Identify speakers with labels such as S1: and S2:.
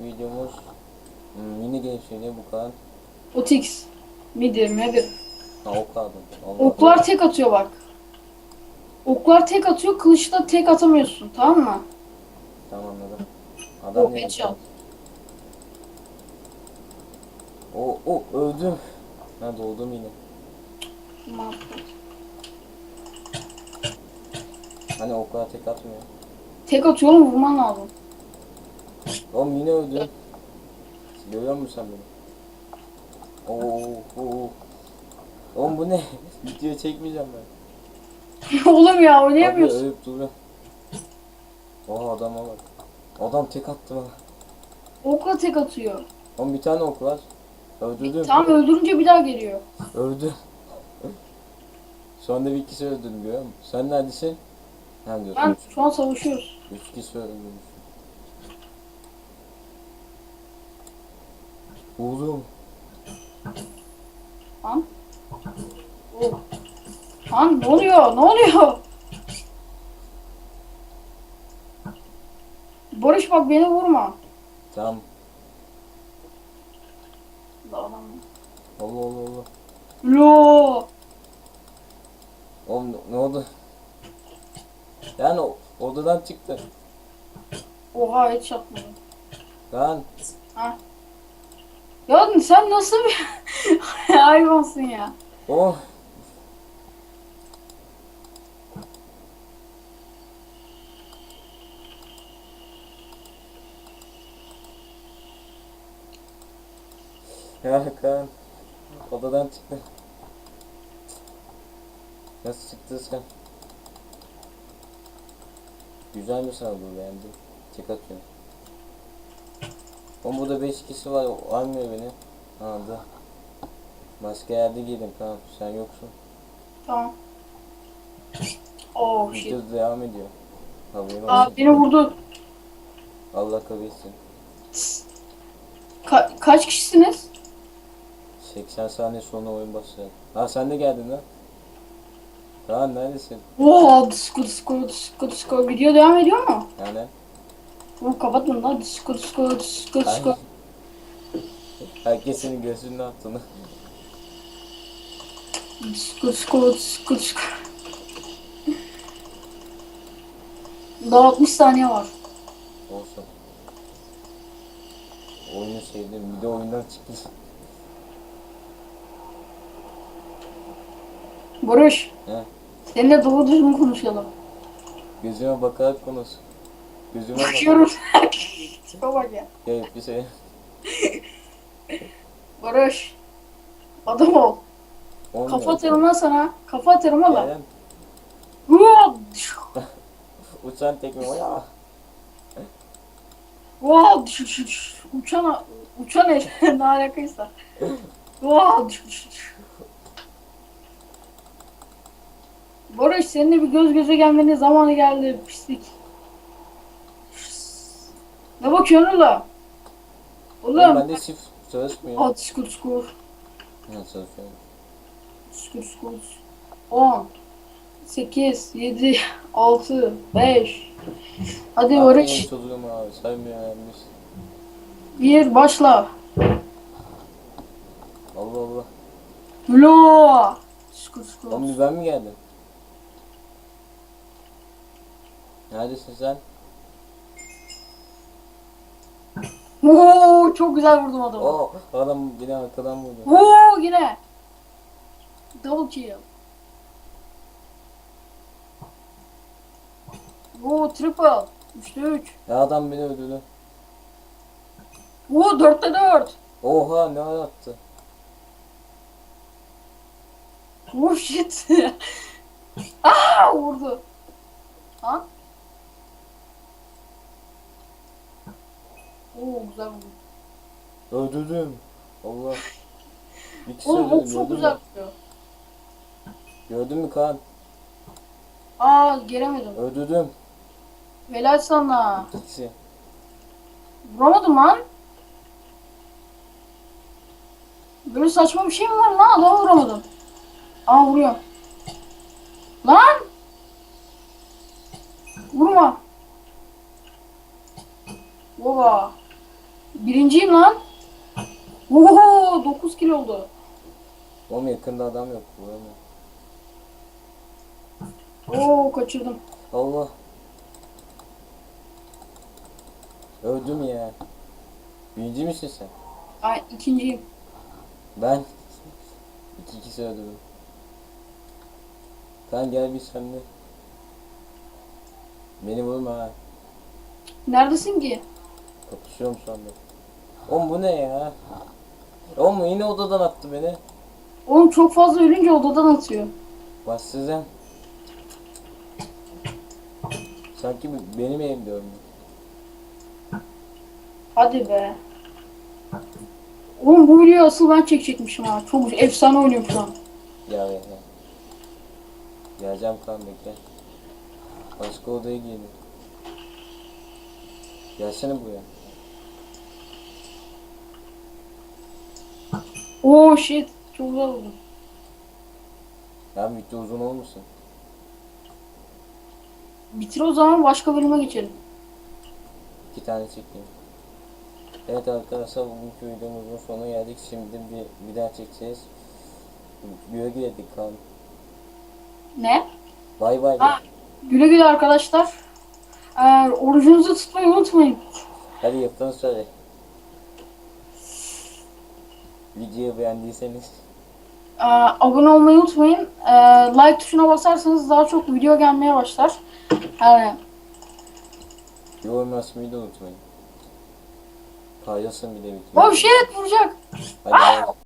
S1: videomuz hmm, mini gençliğine bu kadar.
S2: Otix. Midir nedir?
S1: Ha ok. Allah
S2: Oklar tek atıyor bak. Oklar tek atıyor, kılıçla tek atamıyorsun tamam mı?
S1: Tamam anladım. Adam ne
S2: headshot.
S1: O o öldüm. Ha doğdum yine.
S2: Mahvet.
S1: Hani oklar tek atmıyor.
S2: Tek atıyor oğlum vurman lazım.
S1: Oğlum yine öldüm. Görüyor musun sen beni? Oo, oo. Oğlum bu ne? Video çekmeyeceğim ben.
S2: oğlum ya
S1: Abi
S2: oynayamıyorsun.
S1: ölüp duruyor. Oha adama bak. Adam tek attı bana.
S2: Okla tek atıyor.
S1: Oğlum bir tane ok var. Öldürdüm.
S2: Tam öldürünce bir daha geliyor.
S1: Öldü. Şu anda bir ikisi öldürdüm görüyor musun? Sen neredesin? Diyorsun.
S2: Ben
S1: Üç,
S2: şu an savaşıyoruz.
S1: üç kişi öldürmüş. Oğlum.
S2: Lan. Oh. Lan ne oluyor? Ne oluyor? Barış bak beni vurma.
S1: Tamam.
S2: La adam.
S1: Allah Allah Allah.
S2: Lo.
S1: Oğlum ne- oldu? Yani o- odadan çıktı.
S2: Oha hiç yapmadım.
S1: Lan
S2: Ya sen nasıl bir hayvansın ya?
S1: oh. Ya Kaan. Odadan çıktı. Nasıl çıktı sen? Güzel sana bu beğendim? Tek atıyor. Oğlum burada 5 kişi var almıyor beni. Aldı. Başka yerde gidin tamam sen yoksun.
S2: Tamam. Oh shit.
S1: Video devam ediyor. Haberin
S2: Aa
S1: olsun.
S2: beni vurdu.
S1: Allah kabul etsin.
S2: Ka- kaç kişisiniz?
S1: 80 saniye sonra oyun başlayacak. Ha sen de geldin lan. Kaan neredesin?
S2: Oha disco disco disco disco video devam ediyor mu?
S1: Yani.
S2: Oğlum kapatın lan disco disco disco disco.
S1: Herkes senin gözünün altını.
S2: Disco disco disco disco. Daha 60 saniye var.
S1: Olsun. Oyunu sevdim. Bir de oyundan çıktı.
S2: Barış.
S1: He.
S2: Seninle doğru düzgün konuşalım.
S1: Gözüme bakarak konuş. Gözüme bak.
S2: Bakıyorum. Tipe bak ya.
S1: Bir şey.
S2: Barış. Adam ol.
S1: Olmuyor.
S2: Kafa atarım lan sana. Kafa atarım lan.
S1: Gelen uçan tekme ya.
S2: Hua! Uçan uçan el ne alakaysa. Hua! Barış seninle bir göz göze gelmenin zamanı geldi pislik. Ne bakıyorsun oğlum?
S1: Oğlum
S2: Oğlum.
S1: bende shift çalışmıyor.
S2: At skur skur.
S1: Ha çalışıyor.
S2: Skur skur. 10 8 7 6 5 Hadi Barış.
S1: Çocuğum abi saymıyor yanlış.
S2: Bir başla.
S1: Allah Allah.
S2: Lo. Skur skur.
S1: Oğlum ben mi geldim? Neredesin sen?
S2: Oo çok güzel vurdum adamı.
S1: O adam beni arkadan vurdu.
S2: Oo yine. Double kill. Oo triple. 3'te 3.
S1: Ya adam beni öldürdü.
S2: Oo 4'te 4.
S1: Oha ne attı?
S2: Oh shit. Aa vurdu. Lan. Oo güzel vurdu.
S1: Öldürdüm. Allah. Bir kişi
S2: Oğlum ok çok
S1: mü?
S2: vuruyor.
S1: Gördün mü Kaan?
S2: Aa gelemedim.
S1: Öldürdüm.
S2: Helal sana.
S1: İki kişi.
S2: Vuramadım lan. Böyle saçma bir şey mi var lan? Adamı vuramadım. Aa vuruyor. Lan! Vurma. Baba. Birinciyim lan. Oho 9 kilo oldu.
S1: Oğlum yakında adam yok. Vuramıyor.
S2: Oo kaçırdım.
S1: Allah. Öldüm ya. Birinci misin sen?
S2: Ay ikinciyim.
S1: Ben. İki kişi öldüm. Tamam gel biz seninle. Beni vurma ha.
S2: Neredesin ki?
S1: Kapışıyorum şu anda. Oğlum bu ne ya? Oğlum yine odadan attı beni.
S2: Oğlum çok fazla ölünce odadan atıyor.
S1: Başsızım. Sanki bu- benim evimde öldü.
S2: Hadi be. Oğlum bu videoyu asıl ben çekecekmişim ha. Çok efsane oynuyorum şu an.
S1: Ya ya ya. Geleceğim kan bekle. Başka odaya girdim. Gelsene buraya.
S2: Oo shit. Çok güzel oldu.
S1: Ya video uzun olmasın.
S2: Bitir o zaman başka bölüme geçelim.
S1: İki tane çekeyim. Evet arkadaşlar bugünkü videomuzun sonuna geldik. Şimdi bir, bir daha çekeceğiz. Güle güle kan.
S2: Ne?
S1: Bay bay.
S2: Ha. Güle güle arkadaşlar. Eğer orucunuzu tutmayı unutmayın.
S1: Hadi yaptığını söyle. Videoyu beğendiyseniz
S2: Ee, abone olmayı unutmayın. Ee, like tuşuna basarsanız daha çok video gelmeye başlar. Yani
S1: yorum yazmayı da unutmayın. Paylaşın bir de videoyu.
S2: oh shit vuracak.
S1: Hadi bay.